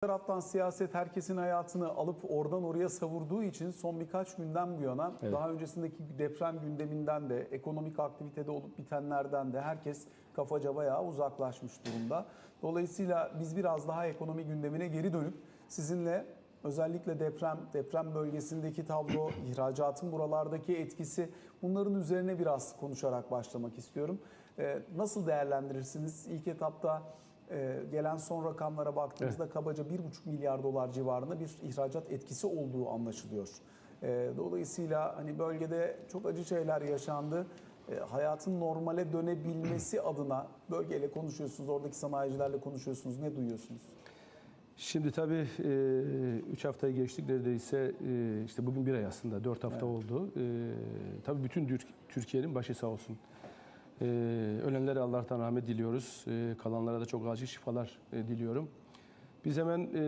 taraftan siyaset herkesin hayatını alıp oradan oraya savurduğu için son birkaç günden bu yana Evet. daha öncesindeki deprem gündeminden de ekonomik aktivitede olup bitenlerden de herkes kafaca bayağı uzaklaşmış durumda. Dolayısıyla biz biraz daha ekonomi gündemine geri dönüp sizinle özellikle deprem, deprem bölgesindeki tablo, ihracatın buralardaki etkisi bunların üzerine biraz konuşarak başlamak istiyorum. Ee, nasıl değerlendirirsiniz? İlk etapta ee, gelen son rakamlara baktığımızda kabaca 1,5 milyar dolar civarında bir ihracat etkisi olduğu anlaşılıyor. Ee, dolayısıyla hani bölgede çok acı şeyler yaşandı. Ee, hayatın normale dönebilmesi adına bölgeyle konuşuyorsunuz, oradaki sanayicilerle konuşuyorsunuz. Ne duyuyorsunuz? Şimdi tabii 3 haftayı geçtik neredeyse e, işte bugün bir ay aslında 4 hafta oldu. E, tabii bütün Tür- Türkiye'nin başı sağ olsun. E, ölenlere Allah'tan rahmet diliyoruz. E, kalanlara da çok acil şifalar e, diliyorum. Biz hemen e,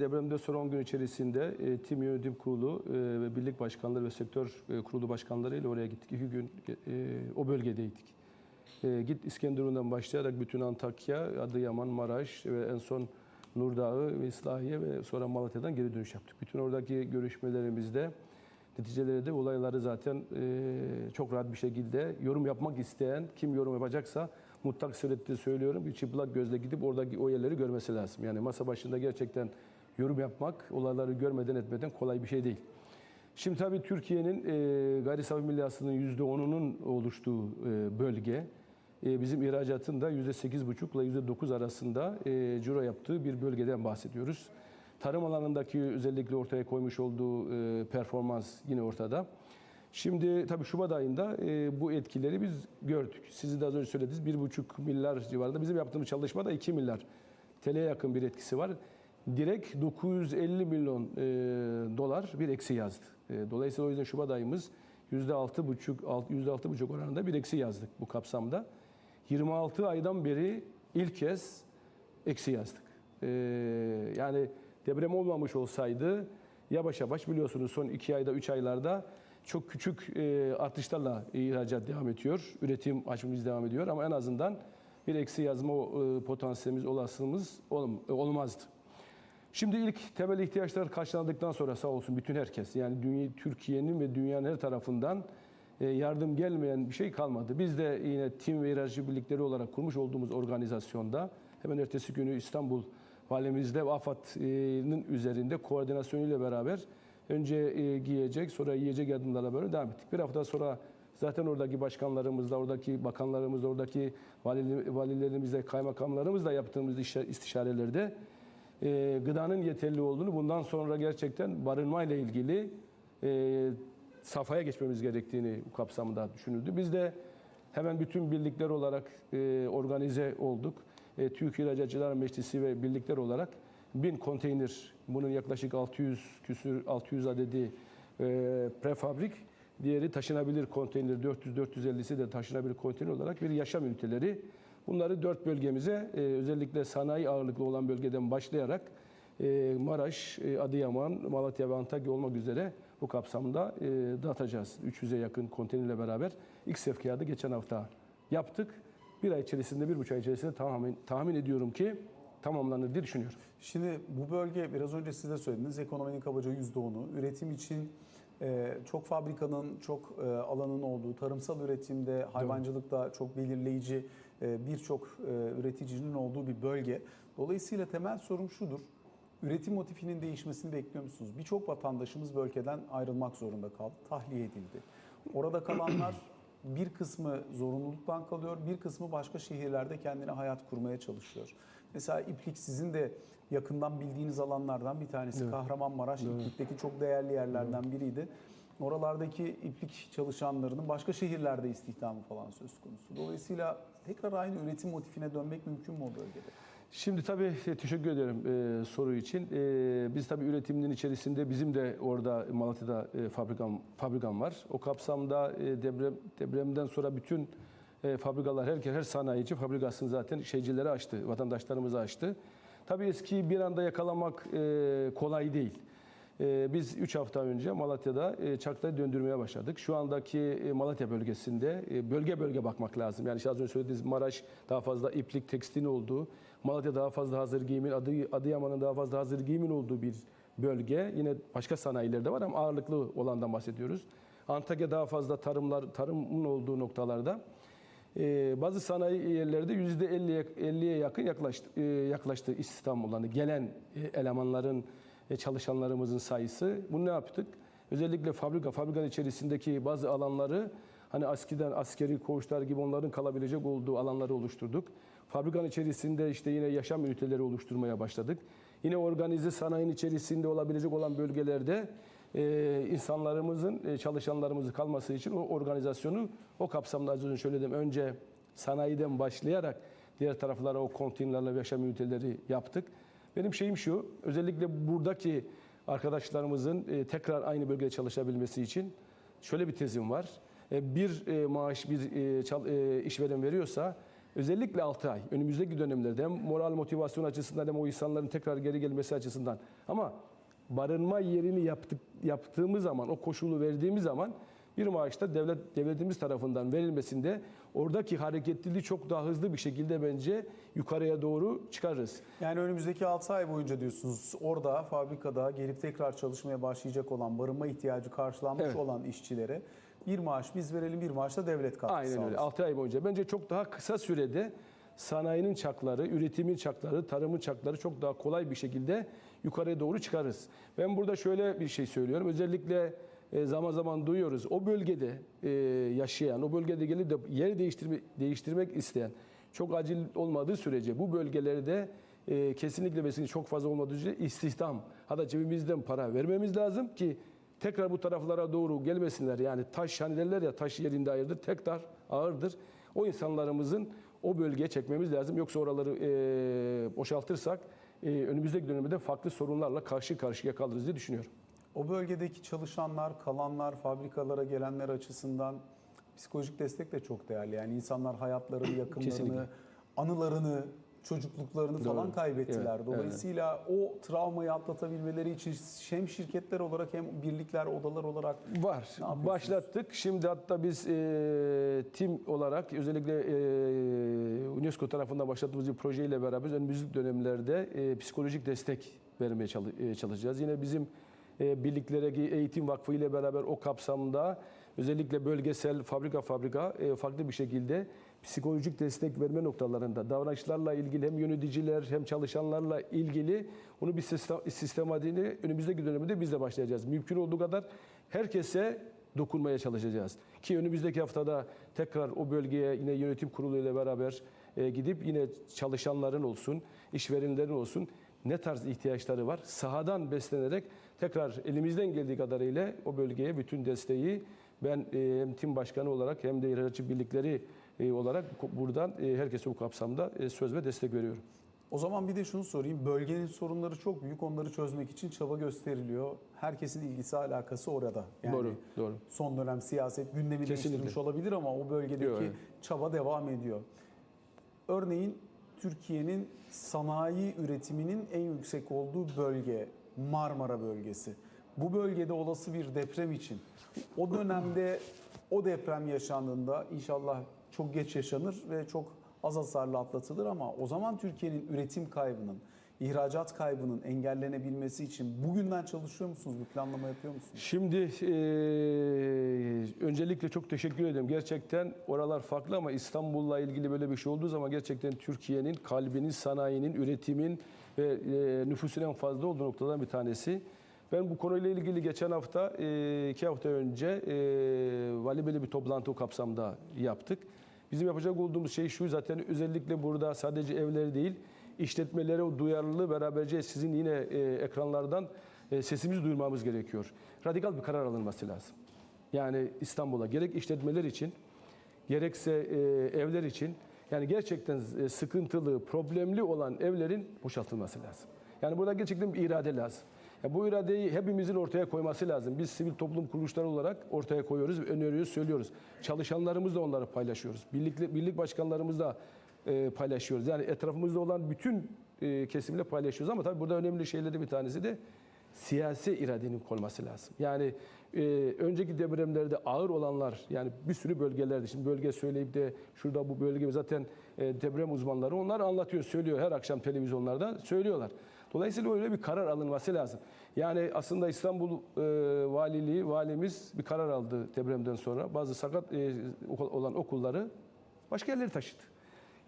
depremde son 10 gün içerisinde e, tim yönetim kurulu e, ve birlik başkanları ve sektör e, kurulu başkanları ile oraya gittik. İki gün e, o bölgedeydik. E, git İskenderun'dan başlayarak bütün Antakya, Adıyaman, Maraş ve en son Nurdağı İslahiye ve sonra Malatya'dan geri dönüş yaptık. Bütün oradaki görüşmelerimizde neticeleri de olayları zaten e, çok rahat bir şekilde yorum yapmak isteyen kim yorum yapacaksa mutlak surette söylüyorum bir çıplak gözle gidip oradaki o yerleri görmesi lazım. Yani masa başında gerçekten yorum yapmak olayları görmeden etmeden kolay bir şey değil. Şimdi tabii Türkiye'nin e, gayri safi milli hasılanın %10'unun oluştuğu e, bölge e, bizim ihracatın da %8,5 ile %9 arasında e, ciro yaptığı bir bölgeden bahsediyoruz. Tarım alanındaki özellikle ortaya koymuş olduğu e, performans yine ortada. Şimdi tabii Şubat ayında e, bu etkileri biz gördük. Sizi de az önce söylediniz 1,5 milyar civarında. Bizim yaptığımız çalışmada 2 milyar TL'ye yakın bir etkisi var. Direkt 950 milyon e, dolar bir eksi yazdı. E, dolayısıyla o yüzden Şubat ayımız %6,5 %6,5 oranında bir eksi yazdık bu kapsamda. 26 aydan beri ilk kez eksi yazdık. E, yani deprem olmamış olsaydı yavaş yavaş biliyorsunuz son 2 ayda 3 aylarda çok küçük e, artışlarla ihracat devam ediyor. Üretim hacmimiz devam ediyor ama en azından bir eksi yazma e, potansiyelimiz, olasılığımız olm- olmazdı. Şimdi ilk temel ihtiyaçlar karşılandıktan sonra sağ olsun bütün herkes yani dünya, Türkiye'nin ve dünyanın her tarafından e, yardım gelmeyen bir şey kalmadı. Biz de yine tim ve ihracatçı birlikleri olarak kurmuş olduğumuz organizasyonda hemen ertesi günü İstanbul valimizde AFAD'ın üzerinde koordinasyonuyla beraber önce e, giyecek sonra yiyecek yardımlarla böyle devam ettik. Bir hafta sonra zaten oradaki başkanlarımızla, oradaki bakanlarımızla, oradaki vali- valilerimizle, kaymakamlarımızla yaptığımız istişarelerde e, gıdanın yeterli olduğunu, bundan sonra gerçekten barınma ile ilgili e, safhaya geçmemiz gerektiğini bu kapsamda düşünüldü. Biz de hemen bütün birlikler olarak e, organize olduk. E, Türkiye İhracatçılar Meclisi ve birlikler olarak 1000 konteyner, bunun yaklaşık 600 küsür 600 adedi e, prefabrik, diğeri taşınabilir konteyner 400-450'si de taşınabilir konteyner olarak bir yaşam üniteleri. Bunları dört bölgemize e, özellikle sanayi ağırlıklı olan bölgeden başlayarak e, Maraş, Adıyaman, Malatya ve Antakya olmak üzere bu kapsamda dağıtacağız. 300'e yakın konteynerle beraber ilk sevkiyatı geçen hafta yaptık. Bir ay içerisinde, bir buçuk ay içerisinde tahmin, tahmin ediyorum ki tamamlanır diye düşünüyorum. Şimdi bu bölge biraz önce siz de söylediniz ekonominin kabaca %10'u. Üretim için e, çok fabrikanın, çok e, alanın olduğu, tarımsal üretimde, hayvancılıkta çok belirleyici e, birçok üreticinin olduğu bir bölge. Dolayısıyla temel sorum şudur. Üretim motifinin değişmesini bekliyor musunuz? Birçok vatandaşımız bölgeden ayrılmak zorunda kaldı, tahliye edildi. Orada kalanlar bir kısmı zorunluluktan kalıyor, bir kısmı başka şehirlerde kendine hayat kurmaya çalışıyor. Mesela İplik sizin de yakından bildiğiniz alanlardan bir tanesi. Kahramanmaraş İplik'teki çok değerli yerlerden biriydi. Oralardaki iplik çalışanlarının başka şehirlerde istihdamı falan söz konusu. Dolayısıyla tekrar aynı üretim motifine dönmek mümkün mü o bölgede? Şimdi tabii e, teşekkür ederim e, soru için. E, biz tabii üretiminin içerisinde bizim de orada Malatya'da e, fabrikam fabrikam var. O kapsamda e, deprem depremden sonra bütün e, fabrikalar herkes her sanayici fabrikasını zaten şeycilere açtı, vatandaşlarımıza açtı. Tabii eskiyi bir anda yakalamak e, kolay değil. E, Biz 3 hafta önce Malatya'da e, çarkları döndürmeye başladık. Şu andaki e, Malatya bölgesinde e, bölge bölge bakmak lazım. Yani işte az önce söylediğiniz Maraş daha fazla iplik, tekstilin olduğu, Malatya daha fazla hazır giyimin, Adı, Adıyaman'ın daha fazla hazır giyimin olduğu bir bölge. Yine başka sanayilerde var ama ağırlıklı olandan bahsediyoruz. Antakya daha fazla tarımlar, tarımın olduğu noktalarda. Ee, bazı sanayi yerlerde yüzde 50'ye 50'ye yakın yaklaştı, e, yaklaştı istihdam olanı. Gelen e, elemanların, e, çalışanlarımızın sayısı. Bunu ne yaptık? Özellikle fabrika, fabrikanın içerisindeki bazı alanları hani askiden askeri koğuşlar gibi onların kalabilecek olduğu alanları oluşturduk. Fabrikanın içerisinde işte yine yaşam üniteleri oluşturmaya başladık. Yine organize sanayinin içerisinde olabilecek olan bölgelerde e, insanlarımızın, e, çalışanlarımızın kalması için o organizasyonu o kapsamda az önce söyledim. Önce sanayiden başlayarak diğer taraflara o konteynerlerle yaşam üniteleri yaptık. Benim şeyim şu, özellikle buradaki arkadaşlarımızın e, tekrar aynı bölgede çalışabilmesi için şöyle bir tezim var. E, bir e, maaş bir e, çal- e, işveren veriyorsa özellikle 6 ay önümüzdeki dönemlerde hem moral motivasyon açısından hem o insanların tekrar geri gelmesi açısından ama barınma yerini yaptık, yaptığımız zaman o koşulu verdiğimiz zaman bir maaşta devlet devletimiz tarafından verilmesinde oradaki hareketliliği çok daha hızlı bir şekilde bence yukarıya doğru çıkarırız. Yani önümüzdeki 6 ay boyunca diyorsunuz orada fabrikada gelip tekrar çalışmaya başlayacak olan barınma ihtiyacı karşılanmış Evet. olan işçilere bir maaş biz verelim bir maaş da devlet katkısı Aynen öyle. sağlasın. 6 ay boyunca. Bence çok daha kısa sürede sanayinin çakları, üretimin çakları, tarımın çakları çok daha kolay bir şekilde yukarıya doğru çıkarız. Ben burada şöyle bir şey söylüyorum. Özellikle e, zaman zaman duyuyoruz. O bölgede e, yaşayan, o bölgede gelip de yer değiştirme, değiştirmek isteyen, çok acil olmadığı sürece bu bölgelerde e, kesinlikle ve çok fazla olmadığı sürece istihdam, hatta cebimizden para vermemiz lazım ki tekrar bu taraflara doğru gelmesinler. Yani taş hani derler ya taş yerinde ayırdır, tekrar ağırdır. O insanlarımızın o bölgeye çekmemiz lazım. Yoksa oraları e, boşaltırsak e, önümüzdeki dönemde farklı sorunlarla karşı karşıya kalırız diye düşünüyorum. O bölgedeki çalışanlar, kalanlar, fabrikalara gelenler açısından psikolojik destek de çok değerli. Yani insanlar hayatlarını, yakınlarını, Kesinlikle. anılarını, çocukluklarını falan Doğru. kaybettiler. Evet, Dolayısıyla o travmayı atlatabilmeleri için hem şirketler olarak hem birlikler, odalar olarak Var. Başlattık. Şimdi hatta biz e, tim olarak özellikle e, UNESCO tarafından başlattığımız bir projeyle beraber önümüzdeki dönemlerde e, psikolojik destek vermeye e, çalışacağız. Yine bizim e, birliklere eğitim vakfı ile beraber o kapsamda özellikle bölgesel fabrika fabrika e, farklı bir şekilde psikolojik destek verme noktalarında davranışlarla ilgili hem yöneticiler hem çalışanlarla ilgili onu bir sistem, sistematiğini önümüzdeki dönemde biz de başlayacağız. Mümkün olduğu kadar herkese dokunmaya çalışacağız. Ki önümüzdeki haftada tekrar o bölgeye yine yönetim kurulu ile beraber e, gidip yine çalışanların olsun, işverenlerin olsun ne tarz ihtiyaçları var sahadan beslenerek tekrar elimizden geldiği kadarıyla o bölgeye bütün desteği ben e, hem tim başkanı olarak hem de ihracatçı birlikleri olarak buradan e, herkese bu kapsamda e, söz ve destek veriyorum. O zaman bir de şunu sorayım. Bölgenin sorunları çok büyük. Onları çözmek için çaba gösteriliyor. Herkesin ilgisi alakası orada. Yani doğru, doğru. son dönem siyaset gündemi değiştirmiş olabilir ama o bölgedeki Yok, çaba devam ediyor. Örneğin Türkiye'nin sanayi üretiminin en yüksek olduğu bölge Marmara bölgesi. Bu bölgede olası bir deprem için o dönemde o deprem yaşandığında inşallah çok geç yaşanır ve çok az hasarlı atlatılır ama o zaman Türkiye'nin üretim kaybının, ihracat kaybının engellenebilmesi için bugünden çalışıyor musunuz? Bir planlama yapıyor musunuz? Şimdi e, öncelikle çok teşekkür ederim. Gerçekten oralar farklı ama İstanbul'la ilgili böyle bir şey olduğu zaman gerçekten Türkiye'nin kalbinin, sanayinin, üretimin ve e, nüfusun en fazla olduğu noktadan bir tanesi. Ben bu konuyla ilgili geçen hafta, iki hafta önce e, Vali Bey'le bir toplantı o kapsamda yaptık. Bizim yapacak olduğumuz şey şu zaten özellikle burada sadece evleri değil, işletmelere o duyarlılığı beraberce sizin yine e, ekranlardan e, sesimizi duyurmamız gerekiyor. Radikal bir karar alınması lazım. Yani İstanbul'a gerek işletmeler için gerekse e, evler için yani gerçekten e, sıkıntılı, problemli olan evlerin boşaltılması lazım. Yani burada gerçekten bir irade lazım. Bu iradeyi hepimizin ortaya koyması lazım. Biz sivil toplum kuruluşları olarak ortaya koyuyoruz, öneriyoruz, söylüyoruz. Çalışanlarımız da onları paylaşıyoruz. Birlik, birlik başkanlarımız da e, paylaşıyoruz. Yani etrafımızda olan bütün e, kesimle paylaşıyoruz. Ama tabii burada önemli şeylerden bir tanesi de siyasi iradenin konması lazım. Yani e, önceki depremlerde ağır olanlar yani bir sürü bölgelerde şimdi bölge söyleyip de şurada bu bölge zaten e, deprem uzmanları onlar anlatıyor, söylüyor her akşam televizyonlarda söylüyorlar. Dolayısıyla öyle bir karar alınması lazım. Yani aslında İstanbul e, Valiliği, valimiz bir karar aldı depremden sonra. Bazı sakat e, olan okulları başka yerlere taşıdı.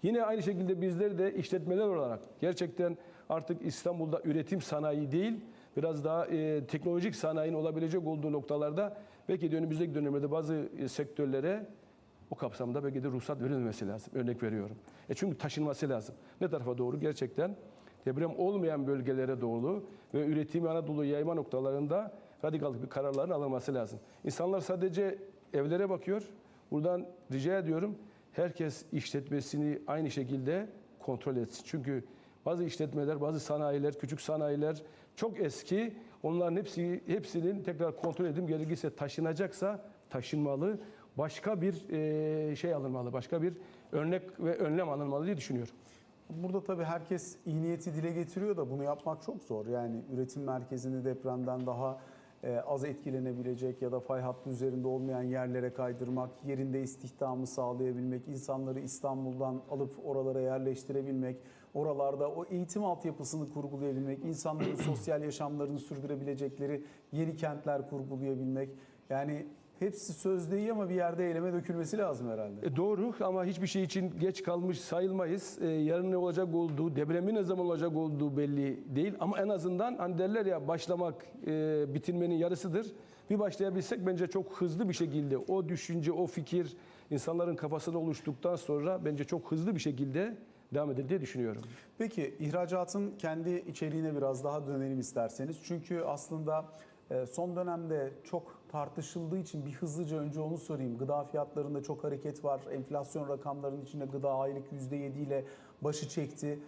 Yine aynı şekilde bizler de işletmeler olarak gerçekten artık İstanbul'da üretim sanayi değil, biraz daha e, teknolojik sanayinin olabilecek olduğu noktalarda belki de önümüzdeki dönemlerde bazı e, sektörlere o kapsamda belki de ruhsat verilmemesi lazım. Örnek veriyorum. E çünkü taşınması lazım. Ne tarafa doğru? Gerçekten deprem olmayan bölgelere doğru ve üretimi Anadolu yayma noktalarında radikal bir kararların alınması lazım. İnsanlar sadece evlere bakıyor. Buradan rica ediyorum herkes işletmesini aynı şekilde kontrol etsin. Çünkü bazı işletmeler, bazı sanayiler, küçük sanayiler çok eski. Onların hepsi hepsinin tekrar kontrol edip gerekirse taşınacaksa taşınmalı. Başka bir şey alınmalı, başka bir örnek ve önlem alınmalı diye düşünüyorum. Burada tabii herkes iyi niyeti dile getiriyor da bunu yapmak çok zor. Yani üretim merkezini depremden daha e, az etkilenebilecek ya da fay hattı üzerinde olmayan yerlere kaydırmak, yerinde istihdamı sağlayabilmek, insanları İstanbul'dan alıp oralara yerleştirebilmek, oralarda o eğitim altyapısını kurgulayabilmek, insanların sosyal yaşamlarını sürdürebilecekleri yeni kentler kurgulayabilmek. Yani hepsi sözde iyi ama bir yerde eyleme dökülmesi lazım herhalde. E, doğru ama hiçbir şey için geç kalmış sayılmayız. E, yarın ne olacak olduğu, depremin ne zaman olacak olduğu belli değil. Ama en azından hani derler ya başlamak e, bitirmenin yarısıdır. Bir başlayabilsek bence çok hızlı bir şekilde o düşünce, o fikir insanların kafasında oluştuktan sonra bence çok hızlı bir şekilde devam edilir diye düşünüyorum. Peki ihracatın kendi içeriğine biraz daha dönelim isterseniz. Çünkü aslında son dönemde çok tartışıldığı için bir hızlıca önce onu sorayım. Gıda fiyatlarında çok hareket var. Enflasyon rakamlarının içinde gıda aylık %7 ile başı çekti.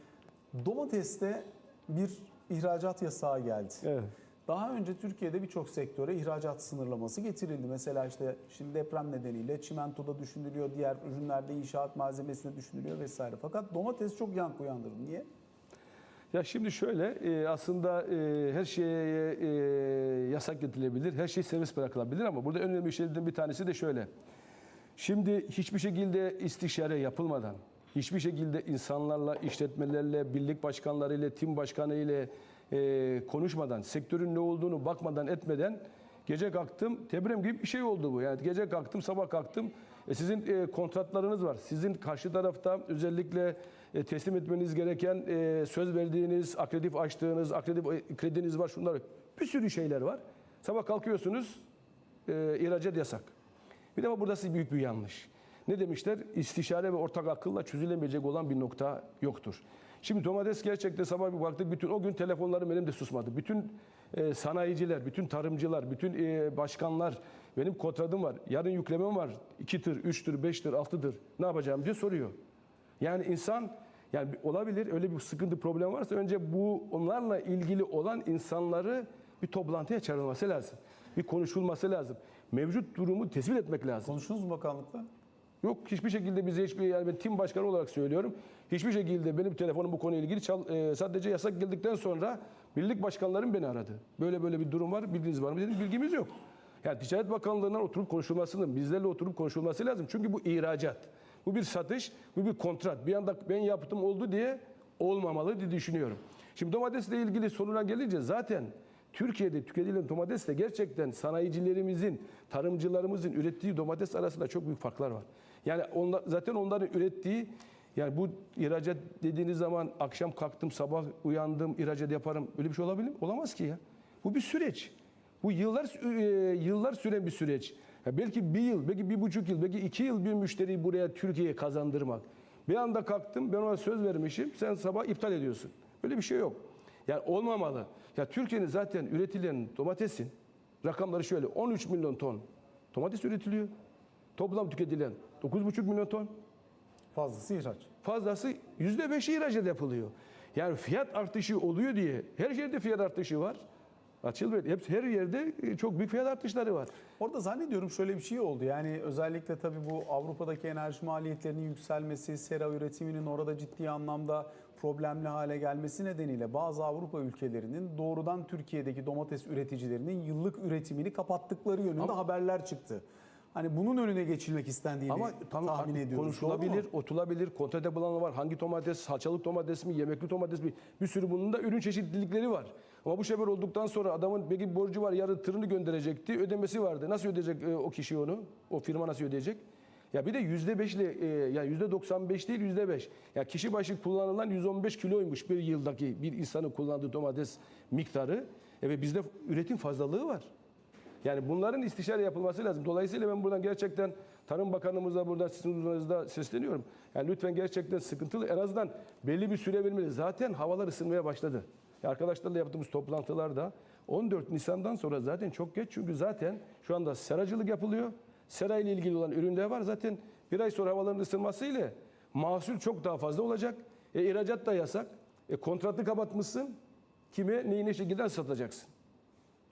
Domateste bir ihracat yasağı geldi. Evet. Daha önce Türkiye'de birçok sektöre ihracat sınırlaması getirildi. Mesela işte şimdi deprem nedeniyle çimentoda düşünülüyor, diğer ürünlerde inşaat malzemesinde düşünülüyor vesaire. Fakat domates çok yankı uyandırdı. Niye? Ya şimdi şöyle e, aslında e, her şeye e, yasak getirilebilir, her şey serbest bırakılabilir ama burada en önemli şeylerden bir tanesi de şöyle. Şimdi hiçbir şekilde istişare yapılmadan, hiçbir şekilde insanlarla, işletmelerle, birlik başkanlarıyla, tim başkanıyla e, konuşmadan, sektörün ne olduğunu bakmadan etmeden gece kalktım, deprem gibi bir şey oldu bu. Yani gece kalktım, sabah kalktım. E, sizin kontratlarınız var. Sizin karşı tarafta özellikle e, teslim etmeniz gereken e, söz verdiğiniz, akreditif açtığınız, akreditif krediniz var, şunlar bir sürü şeyler var. Sabah kalkıyorsunuz, e, ihracat yasak. Bir de buradası büyük bir yanlış. Ne demişler? İstişare ve ortak akılla çözülemeyecek olan bir nokta yoktur. Şimdi domates gerçekten sabah bir baktık bütün o gün telefonlarım elimde susmadı. Bütün e, sanayiciler, bütün tarımcılar, bütün e, başkanlar benim kontradım var. Yarın yüklemem var. 2 tır, 3 tır, 5 tır, 6 tır. Ne yapacağım diye soruyor. Yani insan yani olabilir öyle bir sıkıntı problem varsa önce bu onlarla ilgili olan insanları bir toplantıya çağrılması lazım. Bir konuşulması lazım. Mevcut durumu tespit etmek lazım. Konuştunuz mu bakanlıkla? Yok hiçbir şekilde bize hiçbir yani ben tim başkanı olarak söylüyorum. Hiçbir şekilde benim telefonum bu konuyla ilgili çal, e, sadece yasak geldikten sonra birlik başkanlarım beni aradı. Böyle böyle bir durum var bilginiz var mı dedim bilgimiz yok. Yani Ticaret Bakanlığı'ndan oturup konuşulmasının bizlerle oturup konuşulması lazım. Çünkü bu ihracat. Bu bir satış, bu bir kontrat. Bir anda ben yaptım oldu diye olmamalı diye düşünüyorum. Şimdi domatesle ilgili soruna gelince zaten Türkiye'de tüketilen domatesle gerçekten sanayicilerimizin, tarımcılarımızın ürettiği domates arasında çok büyük farklar var. Yani onlar, zaten onların ürettiği yani bu ihracat dediğiniz zaman akşam kalktım sabah uyandım ihracat yaparım öyle bir şey olabilir mi? Olamaz ki ya. Bu bir süreç. Bu yıllar e, yıllar süren bir süreç. Ya belki bir yıl, belki bir buçuk yıl, belki iki yıl bir müşteriyi buraya Türkiye'ye kazandırmak. Bir anda kalktım ben ona söz vermişim sen sabah iptal ediyorsun. Böyle bir şey yok. Yani olmamalı. Ya Türkiye'nin zaten üretilen domatesin rakamları şöyle 13 milyon ton domates üretiliyor. Toplam tüketilen 9,5 milyon ton. Fazlası ihraç. Fazlası %5'i ihracat yapılıyor. Yani fiyat artışı oluyor diye her yerde fiyat artışı var. Açıl Bey, hepsi her yerde çok büyük fiyat artışları var. Orada zannediyorum şöyle bir şey oldu. Yani özellikle tabii bu Avrupa'daki enerji maliyetlerinin yükselmesi, sera üretiminin orada ciddi anlamda problemli hale gelmesi nedeniyle bazı Avrupa ülkelerinin doğrudan Türkiye'deki domates üreticilerinin yıllık üretimini kapattıkları yönünde haberler çıktı. Hani bunun önüne geçilmek istendiğini Ama tam tahmin ediyoruz. Konuşulabilir, otulabilir, kontrate bulanı var. Hangi domates, salçalık domates mi, yemekli domates mi? Bir sürü bunun da ürün çeşitlilikleri var. Ama bu sefer olduktan sonra adamın belki borcu var, yarın tırını gönderecekti, ödemesi vardı. Nasıl ödeyecek e, o kişi onu? O firma nasıl ödeyecek? Ya bir de yüzde beşle, e, yani yüzde 95 değil yüzde beş. Ya kişi başı kullanılan 115 kiloymuş bir yıldaki bir insanın kullandığı domates miktarı. E ve bizde üretim fazlalığı var. Yani bunların istişare yapılması lazım. Dolayısıyla ben buradan gerçekten Tarım Bakanımıza buradan sizin huzurunuzda sesleniyorum. Yani lütfen gerçekten sıkıntılı en azından belli bir süre vermeli. Zaten havalar ısınmaya başladı. Arkadaşlarla yaptığımız toplantılarda 14 Nisan'dan sonra zaten çok geç çünkü zaten şu anda seracılık yapılıyor. Sera ile ilgili olan ürünler var. Zaten bir ay sonra havaların ısınmasıyla mahsul çok daha fazla olacak. E, ihracat da yasak. E, kontratı kapatmışsın. Kime neyi ne şekilde satacaksın?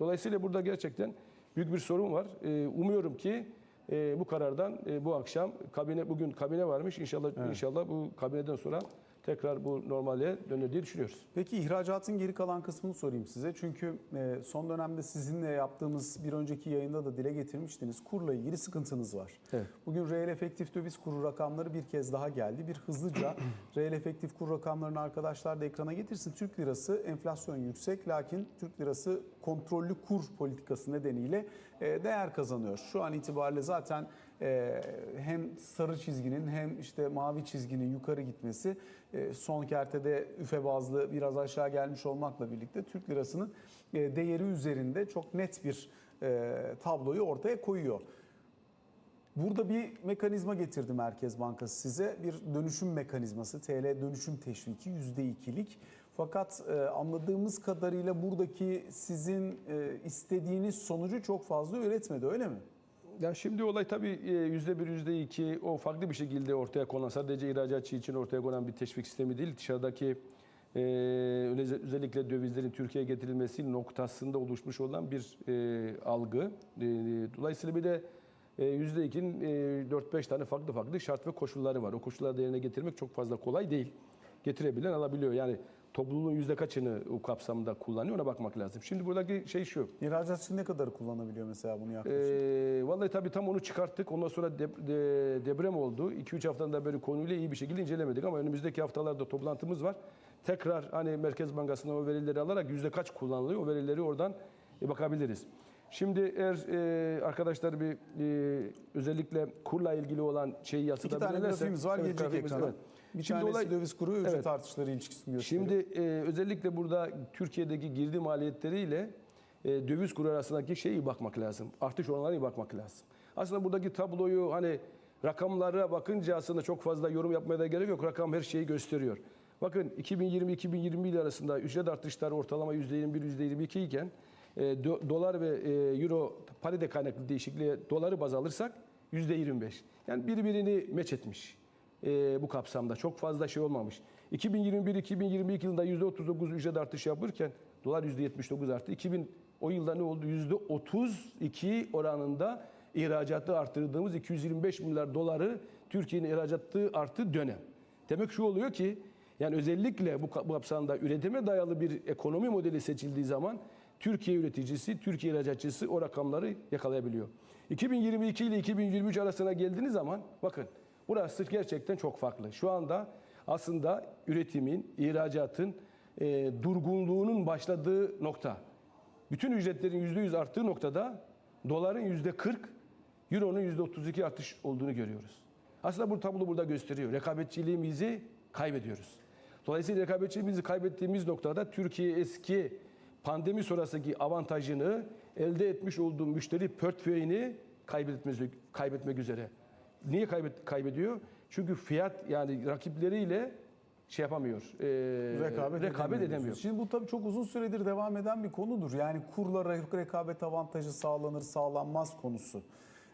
Dolayısıyla burada gerçekten büyük bir sorun var. Ee, Umuyorum ki e, bu karardan e, bu akşam kabine bugün kabine varmış. İnşallah inşallah bu kabineden sonra tekrar bu normale dönür diye düşünüyoruz. Peki ihracatın geri kalan kısmını sorayım size. Çünkü e, son dönemde sizinle yaptığımız bir önceki yayında da dile getirmiştiniz. Kurla ilgili sıkıntınız var. Evet. Bugün reel efektif döviz kuru rakamları bir kez daha geldi. Bir hızlıca reel efektif kur rakamlarını arkadaşlar da ekrana getirsin. Türk lirası enflasyon yüksek lakin Türk lirası kontrollü kur politikası nedeniyle e, değer kazanıyor. Şu an itibariyle zaten e, hem sarı çizginin hem işte mavi çizginin yukarı gitmesi e, son kertede üfe bazlı biraz aşağı gelmiş olmakla birlikte Türk lirasının e, değeri üzerinde çok net bir e, tabloyu ortaya koyuyor. Burada bir mekanizma getirdi Merkez Bankası size. Bir dönüşüm mekanizması, TL dönüşüm teşviki %2'lik. Fakat e, anladığımız kadarıyla buradaki sizin e, istediğiniz sonucu çok fazla üretmedi öyle mi? Ya şimdi olay tabii e, yüzde bir, yüzde iki o farklı bir şekilde ortaya konan sadece ihracatçı için ortaya konan bir teşvik sistemi değil. Dışarıdaki e, özellikle dövizlerin Türkiye'ye getirilmesi noktasında oluşmuş olan bir e, algı. E, dolayısıyla bir de e, yüzde ikinin e, 4-5 tane farklı farklı şart ve koşulları var. O koşulları yerine getirmek çok fazla kolay değil. Getirebilen alabiliyor. Yani topluluğun yüzde kaçını o kapsamda kullanıyor ona bakmak lazım. Şimdi buradaki şey şu. İhracatçı ne kadar kullanabiliyor mesela bunu yaklaşık? Ee, vallahi tabii tam onu çıkarttık. Ondan sonra dep- de- deprem oldu. 2-3 haftanın da böyle konuyla iyi bir şekilde incelemedik ama önümüzdeki haftalarda toplantımız var. Tekrar hani Merkez Bankası'ndan o verileri alarak yüzde kaç kullanılıyor o verileri oradan e, bakabiliriz. Şimdi eğer e, arkadaşlar bir e, özellikle kurla ilgili olan şeyi İki yansıtabilirlerse... tane grafiğimiz var Evet, gelecek ekrana. evet. Bir Şimdi tanesi olay- döviz kuru ücret Evet. artışları ilişkisini gösteriyor. Şimdi e, özellikle burada Türkiye'deki girdi maliyetleriyle e, döviz kuru arasındaki şeye iyi bakmak lazım. Artış oranlarına bakmak lazım. Aslında buradaki tabloyu hani rakamlara bakınca aslında çok fazla yorum yapmaya da gerek yok. Rakam her şeyi gösteriyor. Bakın 2020-2021 arasında ücret artışları ortalama %21, %22 iken e, do- dolar ve e, euro parite kaynaklı değişikliğe doları baz alırsak %25. Yani birbirini meç etmiş e, bu kapsamda. Çok fazla şey olmamış. 2021-2022 yılında %39 ücret artışı yapırken dolar %79 arttı. 2000 o yılda ne oldu? %32 oranında ihracatı arttırdığımız 225 milyar doları Türkiye'nin ihracatı arttı dönem. Demek şu oluyor ki yani özellikle bu kapsamda üretime dayalı bir ekonomi modeli seçildiği zaman Türkiye üreticisi, Türkiye ihracatçısı o rakamları yakalayabiliyor. 2022 ile 2023 arasına geldiğiniz zaman bakın burası gerçekten çok farklı. Şu anda aslında üretimin, ihracatın e, durgunluğunun başladığı nokta. Bütün ücretlerin %100 arttığı noktada doların %40, euronun %32 artış olduğunu görüyoruz. Aslında bu tablo burada gösteriyor. Rekabetçiliğimizi kaybediyoruz. Dolayısıyla rekabetçiliğimizi kaybettiğimiz noktada Türkiye eski pandemi sonrasındaki avantajını elde etmiş olduğu müşteri portföyünü kaybetmek, üzere. Niye kaybet, kaybediyor? Çünkü fiyat yani rakipleriyle şey yapamıyor. e, rekabet, rekabet edemiyor. Şimdi bu tabii çok uzun süredir devam eden bir konudur. Yani kurla re- rekabet avantajı sağlanır sağlanmaz konusu.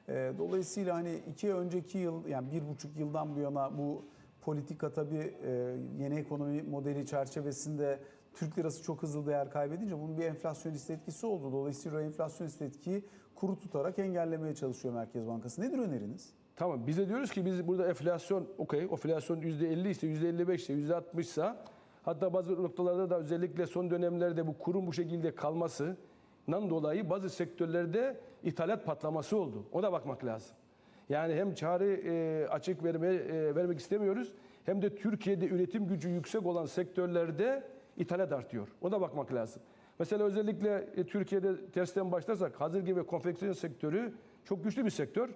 Ee, Dolayısıyla hani iki önceki yıl yani bir buçuk yıldan bu yana bu politika tabii e, yeni ekonomi modeli çerçevesinde Türk lirası çok hızlı değer kaybedince bunun bir enflasyonist etkisi oldu. Dolayısıyla o enflasyonist etkiyi kuru tutarak engellemeye çalışıyor Merkez Bankası. Nedir öneriniz? Tamam biz de diyoruz ki biz burada enflasyon okey enflasyon %50 ise %55 ise %60 ise hatta bazı noktalarda da özellikle son dönemlerde bu kurun bu şekilde kalması dolayı bazı sektörlerde ithalat patlaması oldu. Ona bakmak lazım. Yani hem çare e, açık verme, e, vermek istemiyoruz hem de Türkiye'de üretim gücü yüksek olan sektörlerde ithalat artıyor. Ona bakmak lazım. Mesela özellikle e, Türkiye'de tersten başlarsak hazırgı ve konfeksiyon sektörü çok güçlü bir sektör.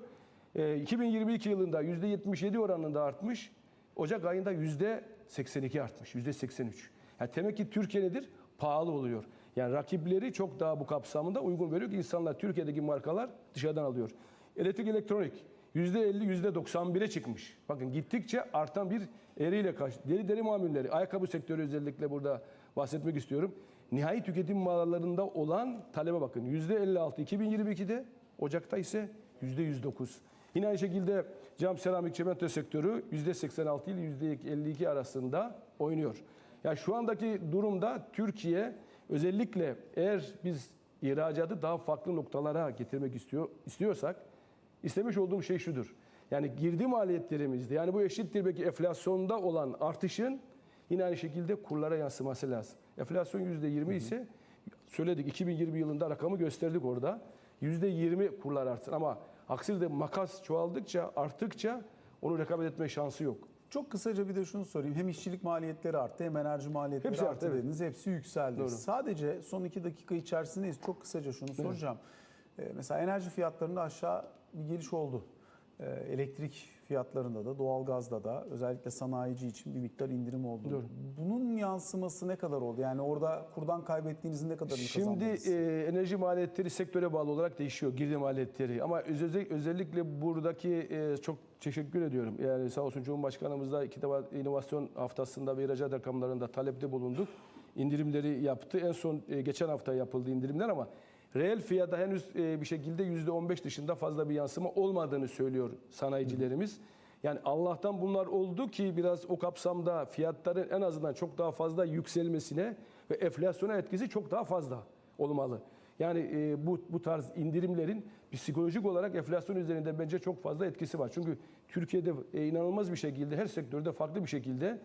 E, 2022 yılında %77 oranında artmış. Ocak ayında %82 artmış. %83. Yani demek ki Türkiye nedir? Pahalı oluyor. Yani rakipleri çok daha bu kapsamında uygun veriyor ki insanlar Türkiye'deki markalar dışarıdan alıyor. Elektrik elektronik %50 %91'e çıkmış. Bakın gittikçe artan bir eğriyle karşı. Deri deri mamulleri, ayakkabı sektörü özellikle burada bahsetmek istiyorum. Nihai tüketim mağazalarında olan talebe bakın. %56 2022'de, Ocak'ta ise %109. Yine aynı şekilde cam, seramik, çimento sektörü %86 ile %52 arasında oynuyor. Ya şu andaki durumda Türkiye özellikle eğer biz ihracatı daha farklı noktalara getirmek istiyor istiyorsak istemiş olduğum şey şudur. Yani girdi maliyetlerimizde yani bu eşittir belki enflasyonda olan artışın yine aynı şekilde kurlara yansıması lazım. Enflasyon %20 ise söyledik 2020 yılında rakamı gösterdik orada. %20 kurlar artsın ama aksi de makas çoğaldıkça arttıkça onu rekabet etme şansı yok. Çok kısaca bir de şunu sorayım. Hem işçilik maliyetleri arttı hem enerji maliyetleri Hepsi arttı evet. dediniz. Hepsi yükseldi. Doğru. Sadece son iki dakika içerisindeyiz. Çok kısaca şunu soracağım. Ee, mesela enerji fiyatlarında aşağı bir geliş oldu. Ee, elektrik fiyatlarında da, doğalgazda da özellikle sanayici için bir miktar indirim oldu. Doğru. Bunun yansıması ne kadar oldu? Yani orada kurdan kaybettiğinizin ne kadarını Şimdi kazandınız? e, enerji maliyetleri sektöre bağlı olarak değişiyor, girdi maliyetleri. Ama özellikle, özellikle buradaki e, çok teşekkür ediyorum. Yani sağ olsun Cumhurbaşkanımız da iki defa inovasyon haftasında ve ihracat rakamlarında talepte bulunduk. İndirimleri yaptı. En son e, geçen hafta yapıldı indirimler ama reel fiyata henüz e, bir şekilde %15 dışında fazla bir yansıma olmadığını söylüyor sanayicilerimiz. Yani Allah'tan bunlar oldu ki biraz o kapsamda fiyatların en azından çok daha fazla yükselmesine ve enflasyona etkisi çok daha fazla olmalı. Yani e, bu bu tarz indirimlerin psikolojik olarak enflasyon üzerinde bence çok fazla etkisi var. Çünkü Türkiye'de e, inanılmaz bir şekilde her sektörde farklı bir şekilde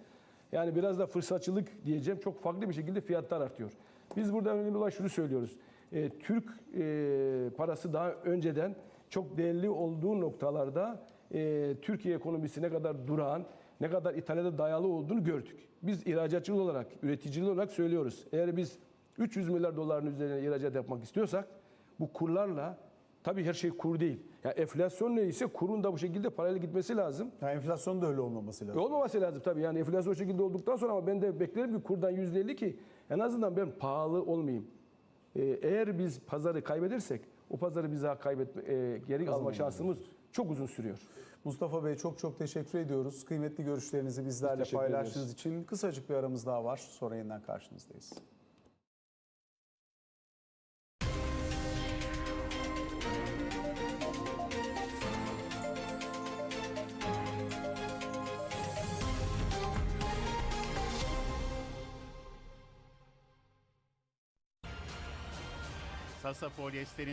yani biraz da fırsatçılık diyeceğim çok farklı bir şekilde fiyatlar artıyor. Biz burada önemli olan şunu söylüyoruz. E, Türk e, parası daha önceden çok değerli olduğu noktalarda e, Türkiye ekonomisi ne kadar durağan, ne kadar ithalata dayalı olduğunu gördük. Biz ihracatçı olarak, üreticiler olarak söylüyoruz. Eğer biz 300 milyar doların üzerine ihracat yapmak istiyorsak bu kurlarla tabii her şey kur değil. Yani enflasyon neyse kurun da bu şekilde parayla gitmesi lazım. Yani enflasyon da öyle olmaması lazım. olmaması lazım tabii. Yani enflasyon o şekilde olduktan sonra ama ben de beklerim ki kurdan %50 ki en azından ben pahalı olmayayım. Ee, eğer biz pazarı kaybedersek o pazarı biz daha kaybetme, e, geri alma şansımız çok uzun sürüyor. Mustafa Bey çok çok teşekkür ediyoruz. Kıymetli görüşlerinizi bizlerle teşekkür paylaştığınız için kısacık bir aramız daha var. Sonra yeniden karşınızdayız. passa poliestireno